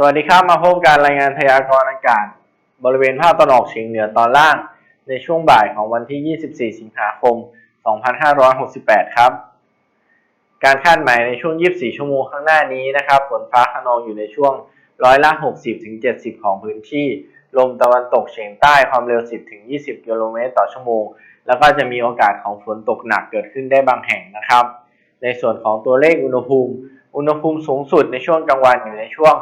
สวัสดีครับ มาพบการรายงานพยากรณ์อากาศ บริเวณภาคตะวันออกเฉียงเหนือตอนล่าง ในช่วงบ่ายของวันที่ 24 สิงหาคม 2568 ครับ การคาดหมายในช่วง 24 ชั่วโมงข้างหน้านี้นะครับฝนฟ้าขนองอยู่ในช่วงร้อยละ 60-70 ของพื้นที่ ลมตะวันตกเฉียงใต้ความเร็ว 10-20 กิโลเมตรต่อชั่วโมง แล้วก็จะมีโอกาสของฝนตกหนักเกิดขึ้นได้บางแห่งนะครับ ในส่วนของตัวเลขอุณหภูมิ อุณหภูมิสูงสุดในช่วงกลางวันอยู่ในช่วง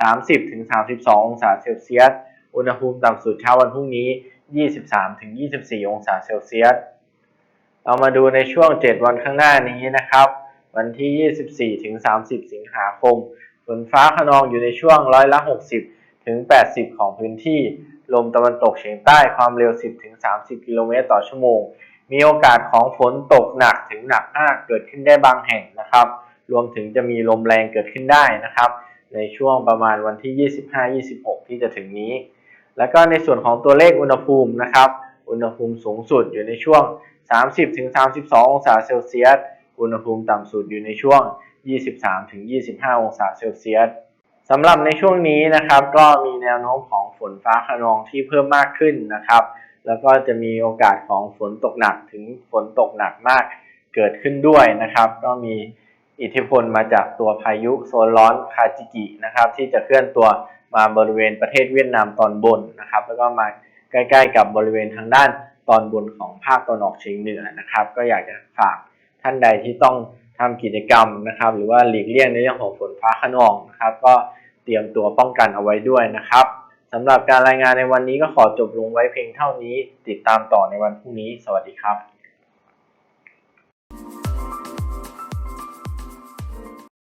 30-32 องศาเซลเซียส อุณหภูมิต่ำสุดเช้าวันพรุ่งนี้ 23-24 องศาเซลเซียส เรามาดูในช่วง 7 วันข้างหน้านี้นะครับ วันที่ 24-30 สิงหาคม ฝนฟ้าขนองอยู่ในช่วงร้อยละ 60ถึง80 ของพื้นที่ ลมตะวันตกเฉียงใต้ความเร็ว 10ถึง30 กิโลเมตรต่อชั่วโมง มีโอกาสของฝนตกหนักถึงหนักมากเกิดขึ้นได้บางแห่งนะครับ รวมถึงจะมีลมแรงเกิดขึ้นได้นะครับ ในช่วงประมาณวันที่ 25-26 ที่จะถึงนี้ แล้วก็ในส่วนของตัวเลขอุณหภูมินะครับ อุณหภูมิสูงสุดอยู่ในช่วง 30-32 องศาเซลเซียส อุณหภูมิต่ำสุดอยู่ในช่วง 23-25 องศาเซลเซียสสำหรับในช่วงนี้นะครับก็มีแนวโน้มของฝนฟ้าคะนองที่เพิ่มมากขึ้นนะครับ แล้วก็จะมีโอกาสของฝนตกหนักถึงฝนตกหนักมากเกิดขึ้นด้วยนะครับ ก็มี อิทธิพลมาจากตัวพายุโซนร้อนคาจิกินะครับ ที่จะเคลื่อนตัวมาบริเวณประเทศเวียดนามตอนบนนะครับ แล้วก็มาใกล้ๆกับบริเวณทางด้านตอนบนของภาคตะวันออกเฉียงเหนือนะครับ ก็อยากจะฝากท่านใดที่ต้องทำกิจกรรมนะครับ หรือว่าหลีกเลี่ยงในเรื่องของฝนฟ้าขนองนะครับ ก็เตรียมตัวป้องกันเอาไว้ด้วยนะครับสำหรับการรายงานในวันนี้ก็ขอจบลงไว้เพียงเท่านี้ ติดตามต่อในวันพรุ่งนี้ สวัสดีครับ